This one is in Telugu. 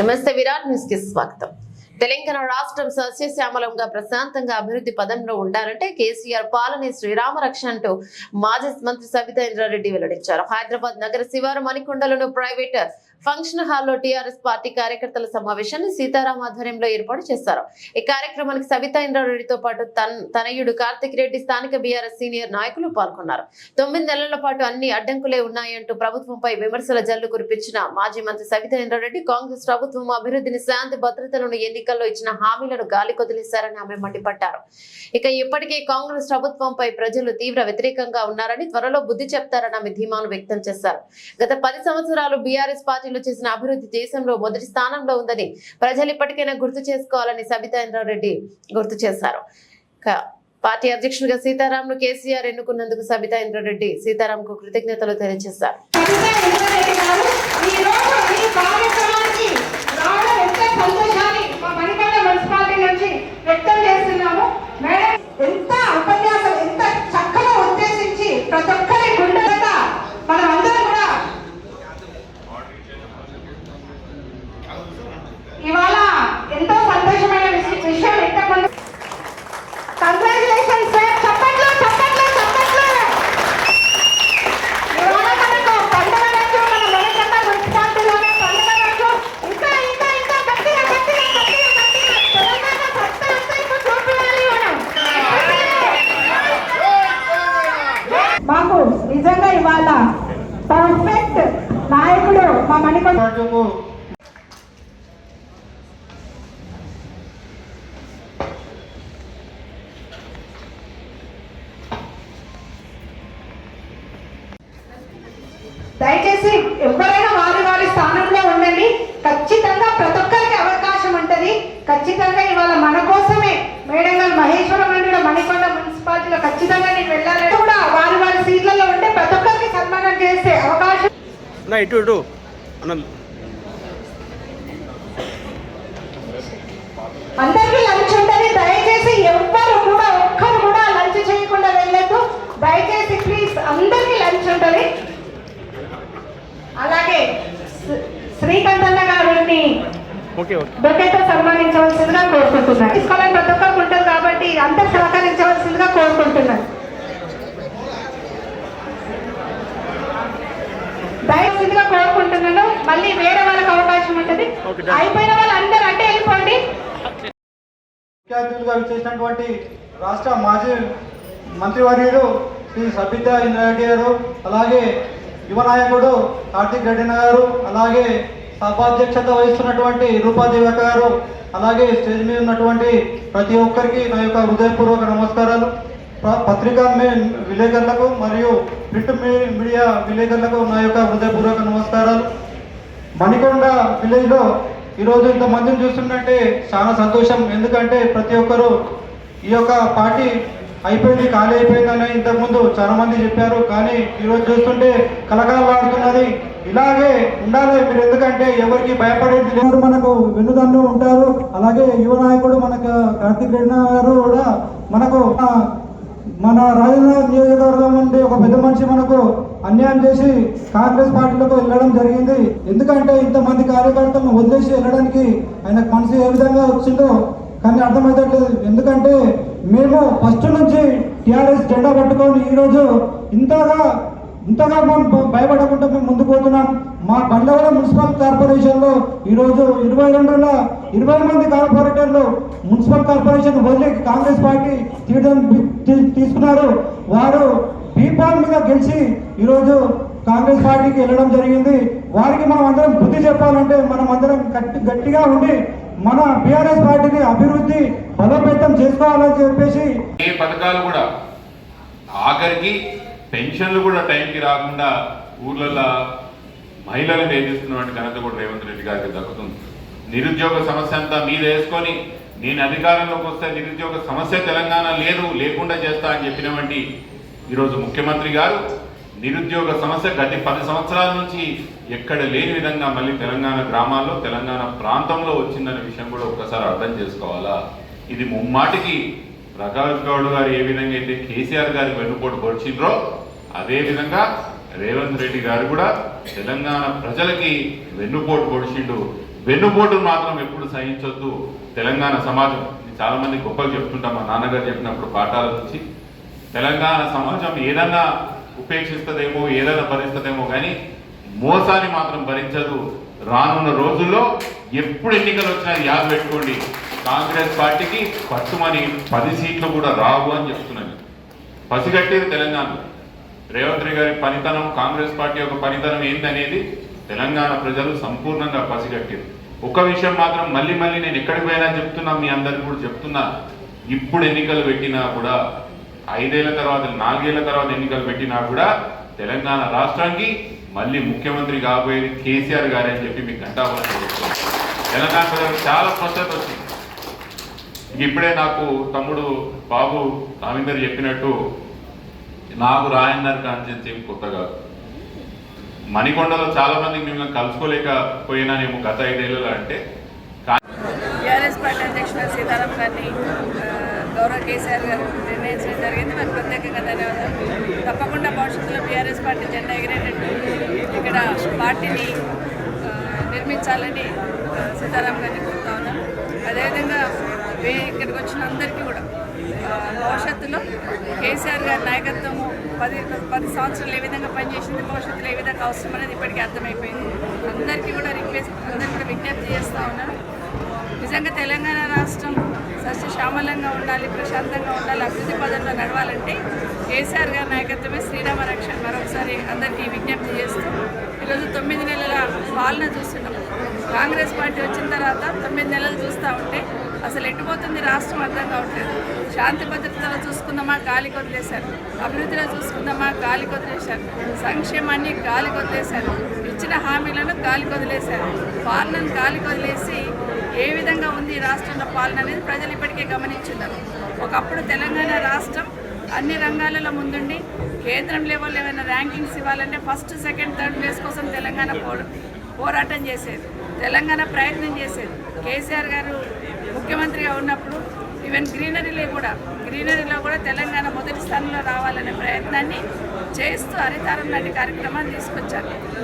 నమస్తే విరాట్ న్యూస్కి స్వాగతం. తెలంగాణ రాష్ట్రం సస్యశ్యామలంగా ప్రశాంతంగా అభివృద్ధి పదంలో ఉండాలంటే కేసీఆర్ పాలనే శ్రీరామ రక్ష అంటూ మాజీ మంత్రి సబితా ఇంద్రారెడ్డి వెల్లడించారు. హైదరాబాద్ నగర శివారు మణికొండలోని ప్రైవేట్ ఫంక్షన్ హాల్లో టీఆర్ఎస్ పార్టీ కార్యకర్తల సమావేశాన్ని సీతారాం ఆధ్వర్యంలో ఏర్పాటు చేశారు. ఈ కార్యక్రమానికి సవితా ఇంద్రారెడ్డితో పాటు తనయుడు కార్తిక్ రెడ్డి స్థానిక బీఆర్ఎస్ సీనియర్ నాయకులు పాల్గొన్నారు. తొమ్మిది నెలల పాటు అన్ని అడ్డంకులే ఉన్నాయంటూ ప్రభుత్వంపై విమర్శల జల్లు కురిపించిన మాజీ మంత్రి సవితా ఇంద్రారెడ్డి కాంగ్రెస్ ప్రభుత్వం అభివృద్ధిని శాంతి భద్రతలను ఎన్నికల్లో ఇచ్చిన హామీలను గాలి కొదిలేశారని ఆమె మండిపడ్డారు. ఇక ఇప్పటికే కాంగ్రెస్ ప్రభుత్వంపై ప్రజలు తీవ్ర వ్యతిరేకంగా ఉన్నారని త్వరలో బుద్ధి చెప్తారని ఆమె ధీమాను వ్యక్తం చేశారు. గత పది సంవత్సరాలు బీఆర్ఎస్ పార్టీలో చేసిన అభివృద్ధి దేశంలో మొదటి స్థానంలో ఉందని ప్రజలు ఇప్పటికైనా గుర్తు చేసుకోవాలని సబితా ఇంద్రారెడ్డి గుర్తు చేశారు. పార్టీ అధ్యక్షుడిగా సీతారాంను కేసీఆర్ ఎన్నుకున్నందుకు సబితా ఇంద్రారెడ్డి సీతారాంకు కృతజ్ఞతలు తెలియజేశారు. వ్యక్తం చేస్తున్నాము. మేడం ఎంత ఉపన్యాసం ఎంత చక్కగా ఉద్దేశించి ప్రతి ఒక్కరి గుండెగా మనం అందరం కూడా ఇవాళ ఎంతో సంతోషమైన విష- విషయం ఇంతకుముందు కంగ్రాచులేషన్ సార్ చప్పట్లు చప్పట్లు చప్పట్లు ఇవాళ మనకు పండుగ రోజు మన మణికంఠ మున్సిపాలిటీలోనే పండుగ రోజు ఇంకా ఇంకా ఇంకా గట్టిగా గట్టిగా గట్టిగా గట్టిగా తెలంగాణ సత్తా అంతా ఇప్పుడు చూపించాలి నిజంగా ఇవాళ పర్ఫెక్ట్ నాయకుడు మా మణికొండ దయచేసి ఎవరైనా నా ఇటు ఇటు. అన్న. అందరికీ లంచ్ ఉంటది. దయచేసి ఎవ్వరు కూడా ఒక్కరు కూడా లంచ్ చేయకుండా వెళ్ళొద్దు. దయచేసి ప్లీజ్ అందరికీ లంచ్ ఉంటది. అలాగే శ్రీ- శ్రీకాంతన్న గారిని ఓకే ఓకే. సన్మానించవలసిందిగా కోరుకుంటున్నారు తీసుకోవాలని ప్రతి ఒక్కరికి ఉంటుంది కాబట్టి అందరు సహకరించవలసిందిగా కోరుకుంటున్నారు దయచేసిగా కోరుకుంటున్నాను మళ్ళీ వేరే వాళ్ళకి అవకాశం ఉంటుంది Okay, done. అయిపోయిన వాళ్ళు అందరూ అంటే వెళ్ళిపోండి విద్యార్థులుగా విచ్చేసినటువంటి చేసినటువంటి రాష్ట్ర మాజీ మంత్రివర్యులు శ్రీ సబితా ఇంద్రారెడ్డి గారు అలాగే యువ నాయకుడు కార్తీక్ రెడ్డి గారు అలాగే సభాధ్యక్షత వహిస్తున్నటువంటి రూపాదేవి గారు అలాగే స్టేజ్ మీద ఉన్నటువంటి ప్రతి ఒక్కరికి నా యొక్క హృదయపూర్వక నమస్కారాలు. పత్రికా మీ- విలేకరులకు మరియు ప్రింట్ మీ- మీడియా విలేకరులకు నా యొక్క హృదయపూర్వక నమస్కారాలు. మణికొండ విలేజ్లో ఈరోజు ఇంతమందిని చూస్తుంటే చాలా సంతోషం. ఎందుకంటే ప్రతి ఒక్కరూ ఈ యొక్క పార్టీ అయిపోయింది ఖాళీ అయిపోయిందని ఇంతకుముందు చాలా మంది చెప్పారు. కానీ ఈరోజు చూస్తుంటే కలకాలాడుతున్నది ఇలాగే ఉండాలి మీరు. ఎందుకంటే ఎవరికి భయపడేది లేదు. మనకు వెన్నుదన్ను ఉంటారు. అలాగే యువ నాయకుడు మనకు కార్తీక్ రెడ్డి గారు కూడా మనకు మన రాజధాని నియోజకవర్గం నుండి ఒక పెద్ద మనిషి మనకు అన్యాయం చేసి కాంగ్రెస్ పార్టీలకు వెళ్ళడం జరిగింది. ఎందుకంటే ఇంతమంది కార్యకర్తలను వదిలేసి వెళ్ళడానికి ఆయన మనసు ఏ విధంగా వచ్చిందో కానీ అర్థమవుతట్లేదు ఎందుకంటే మేము ఫస్ట్ నుంచి టిఆర్ఎస్ జెండా పట్టుకొని ఈరోజు ఇంతగా ఇంతగా మనం భయపడకుండా మేము ముందుకు పోతున్నాం. మా బండ్లగూడ మున్సిపల్ కార్పొరేషన్లో ఈరోజు ఇరవై రెండుల ఇరవై మంది కార్పొరేటర్లు మున్సిపల్ కార్పొరేషన్ వదిలి కాంగ్రెస్ పార్టీ తీయడం తీ- తీసుకున్నారు. వారు బీపాల్ మీద గెలిచి ఈరోజు కాంగ్రెస్ పార్టీకి వెళ్ళడం జరిగింది. వారికి మనం అందరం బుద్ధి చెప్పాలంటే మనం అందరం గట్టి గట్టిగా ఉండి మన బీఆర్ఎస్ పార్టీని అభివృద్ధి బలోపేతం చేసుకోవాలని చెప్పేసి ఏ పథకాలు కూడా ఆఖరికి పెన్షన్లు కూడా టైంకి రాకుండా ఊర్లలో మహిళలు వేధిస్తున్నటువంటి ఘనత కూడా రేవంత్ రెడ్డి గారికి దక్కుతుంది. నిరుద్యోగ సమస్య అంతా మీద వేసుకొని నేను అధికారంలోకి వస్తే నిరుద్యోగ సమస్య తెలంగాణ లేదు లేకుండా చేస్తా అని చెప్పినటువంటి ఈరోజు ముఖ్యమంత్రి గారు నిరుద్యోగ సమస్య గత పది సంవత్సరాల నుంచి ఎక్కడ లేని విధంగా మళ్ళీ తెలంగాణ గ్రామాల్లో తెలంగాణ ప్రాంతంలో వచ్చిందనే విషయం కూడా ఒక్కసారి అర్థం చేసుకోవాలా? ఇది ముమ్మాటికి ప్రకాష్ గౌడ్ గారు ఏ విధంగా అయితే కేసీఆర్ గారి వెన్నుపోటు పొడిచిండ్రో అదే విధంగా రేవంత్ రెడ్డి గారు కూడా తెలంగాణ ప్రజలకి వెన్నుపోటు పొడిచిండు. వెన్నుపోటును మాత్రం ఎప్పుడు సహించొద్దు. తెలంగాణ సమాజం చాలామంది చాలా మంది గొప్పలు చెప్తుంటాం మా నాన్నగారు చెప్పినప్పుడు పాఠాల నుంచి. తెలంగాణ సమాజం ఏదన్నా ఉపేక్షిస్తుందేమో ఏదైనా భరిస్తుందేమో కానీ మోసాన్ని మాత్రం భరించదు. రానున్న రోజుల్లో ఎప్పుడు ఎన్నికలు వచ్చినా యాద పెట్టుకోండి. కాంగ్రెస్ పార్టీకి పట్టుమని పది సీట్లు కూడా రావు అని చెప్తున్నాను పసిగట్టేది తెలంగాణ రేవంత్ రెడ్డి గారి పనితనం కాంగ్రెస్ పార్టీ యొక్క పనితనం ఏంటనేది తెలంగాణ ప్రజలు సంపూర్ణంగా పసిగట్టారు ఒక విషయం మాత్రం మళ్ళీ మళ్ళీ నేను ఎక్కడికి పోయినా చెప్తున్నా మీ అందరికి కూడా చెప్తున్నా. ఇప్పుడు ఎన్నికలు పెట్టినా కూడా ఐదేళ్ళ తర్వాత నాలుగేళ్ళ తర్వాత ఎన్నికలు పెట్టినా కూడా తెలంగాణ రాష్ట్రానికి మళ్ళీ ముఖ్యమంత్రి కాబోయేది కేసీఆర్ గారే అని చెప్పి మీకు గంటాబలం చెప్తున్నాను తెలంగాణ ప్రజలకు చాలా స్పష్టత వచ్చింది. ఇప్పుడే నాకు తమ్ముడు బాబు రామేందర్ చెప్పినట్టు నాకు రాయన్నర్ కాన్సెన్స్ ఏం కొత్త కాదు. మణికొండలో చాలా మందికి మేము కలుసుకోలేకపోయినానేమో గత ఐదేళ్ళలో అంటే టీఆర్ఎస్ పార్టీ అధ్యక్షుడు సీతారాం గారిని గౌరవ కేసీఆర్ గారు నిర్ణయించడం జరిగింది. మరి ప్రత్యేకంగా ధన్యవాదాలు. తప్పకుండా భవిష్యత్తులో బీఆర్ఎస్ పార్టీ జెండా ఎగిరేటట్టు ఇక్కడ పార్టీని నిర్మించాలని సీతారాం గారిని కోరుతా ఉన్నాను అదేవిధంగా వే- ఇక్కడికి వచ్చిన అందరికీ కూడా భవిష్యత్తులో కేసీఆర్ గారి నాయకత్వము పది పది సంవత్సరాలు ఏ విధంగా పనిచేసింది భవిష్యత్తులో ఏ విధంగా అవసరం అనేది ఇప్పటికీ అర్థమైపోయింది. అందరికీ కూడా రిక్వెస్ట్ అందరికీ కూడా విజ్ఞప్తి చేస్తూ ఉన్నాను. నిజంగా తెలంగాణ రాష్ట్రం సస్యశ్యామలంగా ఉండాలి ప్రశాంతంగా ఉండాలి అభివృద్ధి పదంలో నడవాలంటే కేసీఆర్ గారి నాయకత్వమే శ్రీరామ రక్షణ. మరొకసారి అందరికీ విజ్ఞప్తి చేస్తూ ఈరోజు తొమ్మిది నెలల పాలన చూస్తున్నాం. కాంగ్రెస్ పార్టీ వచ్చిన తర్వాత తొమ్మిది నెలలు చూస్తూ ఉంటే అసలు ఎట్టుపోతుంది రాష్ట్రం అర్థం కావట్లేదు. శాంతి భద్రతలో చూసుకుందామా? గాలి వదిలేశారు అభివృద్ధిలో చూసుకుందామా? గాలి వదిలేశారు సంక్షేమాన్ని గాలి వదిలేశారు ఇచ్చిన హామీలను గాలి కొదిలేశారు. పాలనను గాలి కొదిలేసి ఏ విధంగా ఉంది ఈ రాష్ట్రంలో పాలన అనేది ప్రజలు ఇప్పటికే గమనించున్నారు. ఒకప్పుడు తెలంగాణ రాష్ట్రం అన్ని రంగాలలో ముందుండి కేంద్రం లెవెల్ ఏమైనా ర్యాంకింగ్స్ ఇవ్వాలంటే ఫస్ట్ సెకండ్ థర్డ్ ప్లేస్ కోసం తెలంగాణ పో పోరాటం చేసేది. తెలంగాణ ప్రయత్నం చేసేది. కేసీఆర్ గారు ముఖ్యమంత్రిగా ఉన్నప్పుడు ఈవెన్ గ్రీనరీలో కూడా గ్రీనరీలో కూడా తెలంగాణ మొదటి స్థానంలో రావాలనే ప్రయత్నాన్ని చేస్తూ హరితారం లాంటి కార్యక్రమాన్ని తీసుకొచ్చారు.